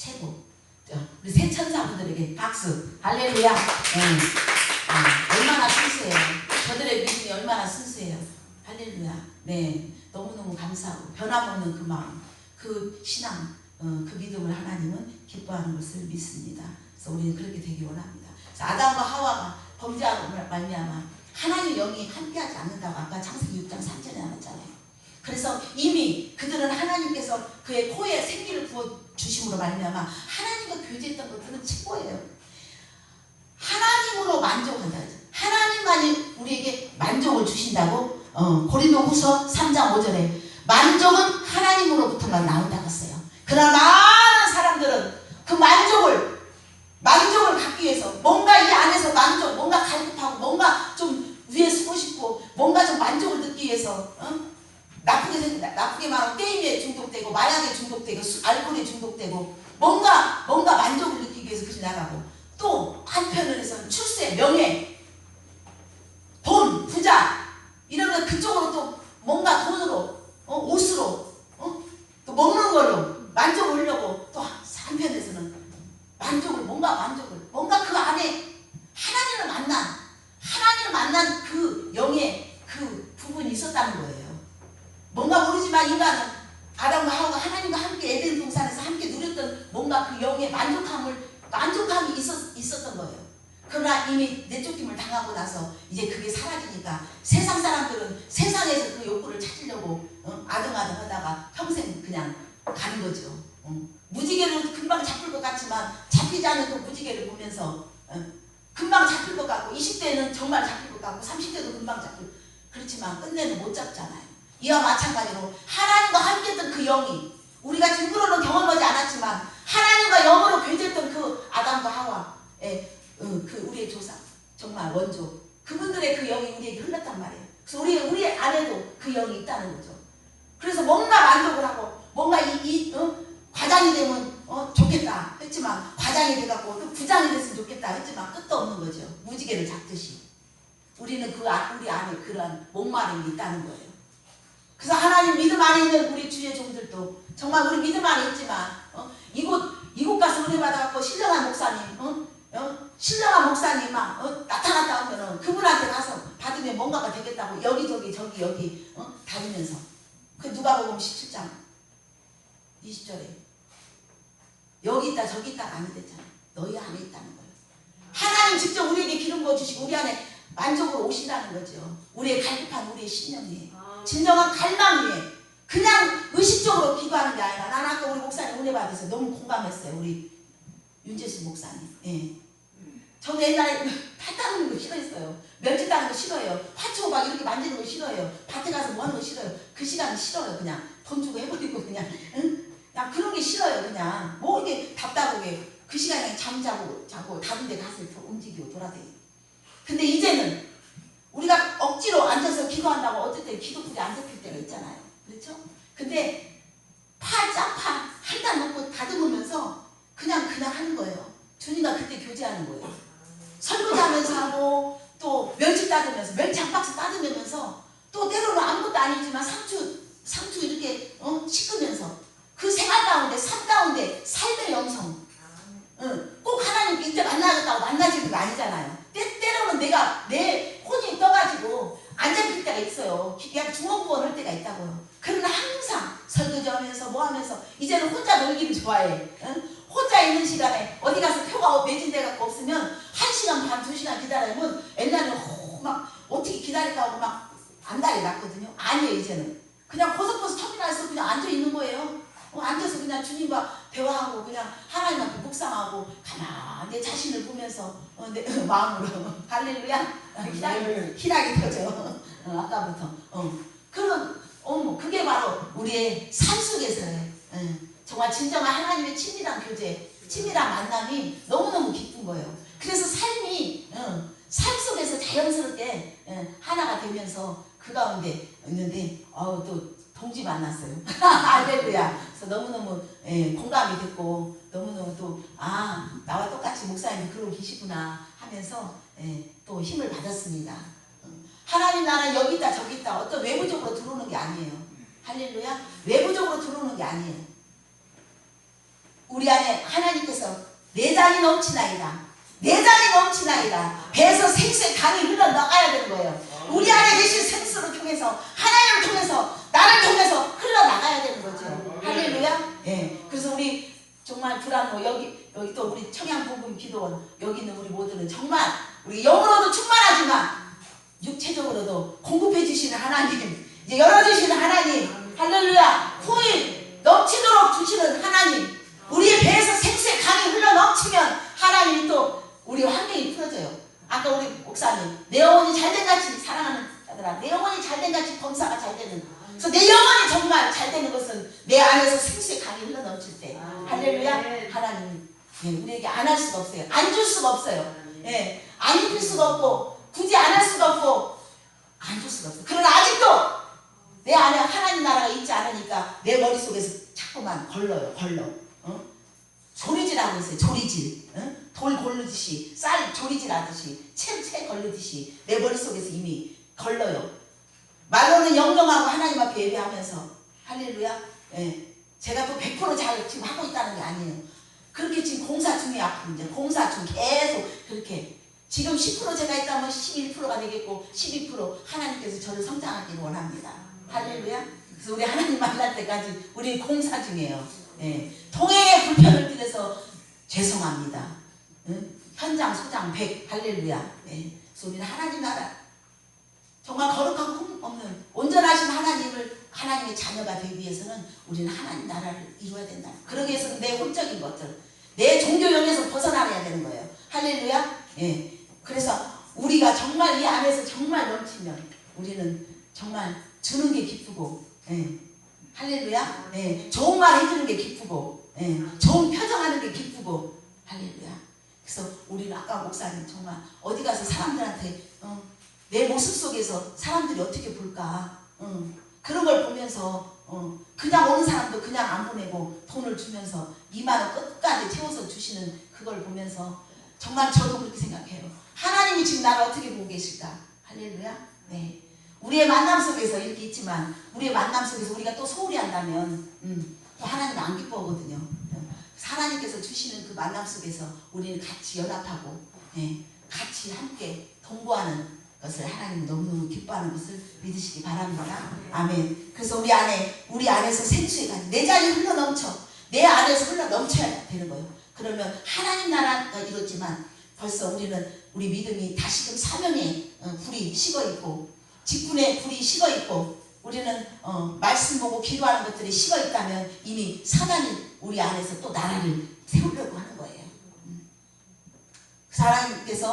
최고. 자, 우리 새 천사분들에게 박수. 할렐루야. 네. 아, 얼마나 순수해요. 저들의 믿음이 얼마나 순수해요. 할렐루야. 네. 너무너무 감사하고 변함없는 그 마음, 그 신앙, 어, 그 믿음을 하나님은 기뻐하는 것을 믿습니다. 그래서 우리는 그렇게 되기 원합니다. 아담과 하와가 범죄하고 말미암아 하나님 영이 함께하지 않는다고 아까 창세기 6장 3절에 나왔잖아요. 그래서 이미 그들은 하나님께서 그의 코에 생기를 부어 주심으로 말미암아 하나님과 교제했던 것들은 최고예요. 하나님으로 만족한다. 하나님만이 우리에게 만족을 주신다고 어, 고린도후서 3장 5절에 만족은 하나님으로부터만 나온다고 했어요. 그러나 많은 사람들은 그 만족을 만족을 갖기 위해서 뭔가 이 안에서 만족, 뭔가 갈급하고 뭔가 좀 위에 서고 싶고 뭔가 좀 만족을 듣기 위해서 어? 나쁘게 생 나쁘게 말하면 게임에 중독되고 마약에 중독되고 수, 알코올에 중독되고 뭔가 뭔가 만족을 느끼기 위해서 그렇게 나가고 또 한편으로서는 출세, 명예, 돈, 부자 이런 거 그쪽으로 또 뭔가 돈으로 어, 옷으로 어? 또 먹는 걸로 만족하려고 또 한편에서는 만족을 뭔가 만족을 뭔가 그 안에 하나님을 만난 하나님을 만난 그 영의 그 부분이 있었다는 거예요. 뭔가 모르지만 인간은 아담과 하와가 하나님과 함께 에덴 동산에서 함께 그 영의 만족함을 만족함이 있었, 있었던 거예요. 그러나 이미 내쫓김을 당하고 나서 이제 그게 사라지니까 세상 사람들은 세상에서 그 욕구를 찾으려고 어? 아등아등 하다가 평생 그냥 가는 거죠. 어? 무지개로 금방 잡힐 것 같지만 잡히지 않은 그 무지개를 보면서 어? 금방 잡힐 것 같고 20대는 정말 잡힐 것 같고 30대도 금방 잡힐 그렇지만 끝내는 못 잡잖아요. 이와 마찬가지로 하나님과 함께 했던 그 영이 우리가 일부러는 경험하지 않았지만 하나님과 영으로 교제했던 그 아담과 하와의 어, 그 우리의 조상 정말 원조 그분들의 그 영이 우리에게 흘렀단 말이에요. 그래서 우리 우리 안에도 그 영이 있다는 거죠. 그래서 뭔가 만족을 하고 뭔가 이, 이 어? 과장이 되면 어, 좋겠다 했지만 과장이 돼갖고 또 부장이 됐으면 좋겠다 했지만 끝도 없는 거죠. 무지개를 잡듯이 우리는 그 안- 우리 안에 그러한 목마름이 있다는 거예요. 그래서 하나님 믿음 안에 있는 우리 주의 종들도 정말 우리 믿음 안에 있지만 어? 이곳 이곳 가서 은혜 받아갖고 신령한 목사님 어? 어? 신령한 목사님 막 어? 나타났다 하면은 그분한테 가서 받으면 뭔가가 되겠다고 여기저기 저기 여기 어? 다니면서 그 누가복음 17장 20절에 여기 있다 저기 있다 아니 됐잖아 너희 안에 있다는 거예요 하나님 직접 우리에게 기름 부어주시고 우리 안에 만족으로 오신다는 거죠 우리의 갈급한 우리의 신령이 진정한 갈망 위에 그냥 의식적으로 기도하는 게 아니라 나는 아까 우리 목사님 은혜 받아서 너무 공감했어요 우리 윤재수 목사님. 예. 저는 옛날에 팥 따는 거 싫어했어요. 멸치 따는 거 싫어해요. 화초 막 이렇게 만지는 거 싫어해요. 밭에 가서 뭐 하는 거 싫어요. 그 시간이 싫어요 그냥. 돈 주고 해버리고 그냥 응? 나 그런 게 싫어요 그냥. 뭐 이렇게 답답하게 그 시간에 잠자고 자고 다른 데 가서 움직이고 돌아다니고. 근데 이제는 우리가 억지로 앉아서 기도한다고 때 기도풀이 안 잡힐 때가 있잖아요. 그렇죠? 근데 파, 짜파 한 단 놓고 다듬으면서 그냥 그냥 하는 거예요. 주님과 그때 교제하는 거예요. 설거지하면서 하고 또 멸치 따듬면서 멸치 한 박스 따듬으면서 또 때로는 아무것도 아니지만 상추 상추 이렇게 어? 씻으면서 그 생활 가운데 삶 가운데 삶의 영성 응. 꼭 하나님 이제 만나겠다고 만나지는 거 아니잖아요. 때, 때로는 내가 내 혼이 떠가지고 안 잡힐 때가 있어요. 그냥 중원부원 할 때가 있다고요. 그러나 항상 설거지하면서 뭐 하면서 이제는 혼자 놀기를 좋아해. 응? 혼자 있는 시간에 어디 가서 표가 매진돼 갖고 없으면 한 시간 반, 두 시간 기다리면 옛날에는 호, 막 어떻게 기다릴까 하고 막 안달이 났거든요. 아니에요 이제는. 그냥 고속버스 터미널에서 그냥 앉아 있는 거예요. 어, 앉아서 그냥 주님과 대화하고 그냥 하나님 앞에 묵상하고 가만히 내 자신을 보면서 어, 내 마음으로. 할렐루야. 희락이, 희락이 터져 어, 아까부터. 어. 그런 어머 그게 바로 우리의 삶 속에서의 어, 정말 진정한 하나님의 친밀한 교제 친밀한 만남이 너무너무 기쁜 거예요. 그래서 삶이 어, 삶 속에서 자연스럽게 어, 하나가 되면서 그 가운데 있는데 어, 또 동지 만났어요. 할렐루야. 그래서 너무너무 예, 공감이 됐고 너무너무 또 아 나와 똑같이 목사님이 그러고 계시구나 하면서 예, 또 힘을 받았습니다. 음, 하나님 나라 여기 있다 저기 있다 어떤 외부적으로 들어오는 게 아니에요. 할렐루야. 외부적으로 들어오는 게 아니에요. 우리 안에 하나님께서 내 잔이 넘치나이다. 내 잔이 넘치나이다. 배에서 생수의 강이 흘러나가야 되는 거예요. 우리 안에 계신 생수를 통해서 하나님을 통해서 나를 통해서 흘러나가야 되는 거죠. 할렐루야. 예. 그래서 우리 정말 불안모 여기 여기 또 우리 청양복음 기도원 여기 있는 우리 모두는 정말 우리 영으로도 충만하지만 육체적으로도 공급해 주시는 하나님 이제 열어주시는 하나님 할렐루야. 후일 넘치도록 주시는 하나님 우리의 배에서 생수의 강이 흘러 넘치면 하나님이 또 우리 환경이 풀어져요. 아까 우리 목사님 내 영혼이 잘된 같이 사랑하는 자들아 내 영혼이 잘된 같이 범사가 잘 되는 그래서 내 영혼이 정말 잘 되는 것은 내 안에서 생수의 강이 흘러 넘칠 때. 할렐루야. 하나님. 예, 우리에게 안 할 수가 없어요. 안 줄 수가 없어요. 예, 안 입힐 수가 없고 굳이 안 할 수가 없고 안 줄 수가 없어요. 그러나 아직도 내 안에 하나님 나라가 있지 않으니까 내 머릿속에서 자꾸만 걸러요 걸러. 어? 조리질 하고 있어요 조리질. 어? 돌 고르듯이 쌀 조리질 하듯이 채채 걸르듯이 내 머릿속에서 이미 걸러요 말로는 영영하고 하나님 앞에 예배하면서 할렐루야 예. 제가 또 100%잘 지금 하고 있다는 게 아니에요 그렇게 지금 공사 중에 앞으로 이제 공사 중 계속 그렇게 지금 10% 제가 있다면 11%가 되겠고 12% 하나님께서 저를 성장하기를 원합니다. 할렐루야. 그래서 우리 하나님 만날 때까지 우리 공사 중이에요. 예. 통행에 불편을 드려서 죄송합니다. 응? 현장 소장 100 할렐루야. 예. 그래서 우리는 하나님 나라 정말 거룩하고 흠 없는 온전하신 하나님을 하나님의 자녀가 되기 위해서는 우리는 하나님 나라를 이루어야 된다. 그러기 위해서는 내 혼적인 것들, 내 종교형에서 벗어나야 되는 거예요. 할렐루야. 예. 그래서 우리가 정말 이 안에서 정말 넘치면 우리는 정말 주는 게 기쁘고, 예. 할렐루야. 예. 좋은 말 해주는 게 기쁘고, 예. 좋은 표정하는 게 기쁘고, 할렐루야. 그래서 우리는 아까 목사님 정말 어디 가서 사람들한테 어, 내 모습 속에서 사람들이 어떻게 볼까? 어, 그런 걸 보면서 어, 그냥 오는 사람도 그냥 안 보내고 돈을 주면서 2만 원 끝까지 채워서 주시는 그걸 보면서 정말 저도 그렇게 생각해요. 하나님이 지금 나를 어떻게 보고 계실까? 할렐루야. 네. 우리의 만남 속에서 이렇게 있지만 우리의 만남 속에서 우리가 또 소홀히 한다면 음, 또 하나님 안 기뻐하거든요. 어, 하나님께서 주시는 그 만남 속에서 우리는 같이 연합하고 예, 같이 함께 동거하는 것을 하나님 너무너무 기뻐하는 것을 믿으시기 바랍니다. 아멘. 그래서 우리 안에 우리 안에서 간이 내 잔이 흘러 넘쳐 내 안에서 흘러 넘쳐야 되는 거예요. 그러면 하나님 나라가 이루어지만 벌써 우리는 우리 믿음이 다시금 사명의 어, 불이 식어 있고 직분의 불이 식어 있고 우리는 어, 말씀 보고 기도하는 것들이 식어 있다면 이미 사단이 우리 안에서 또 나라를 세우려고 하는 거예요. 음. 그 하나님께서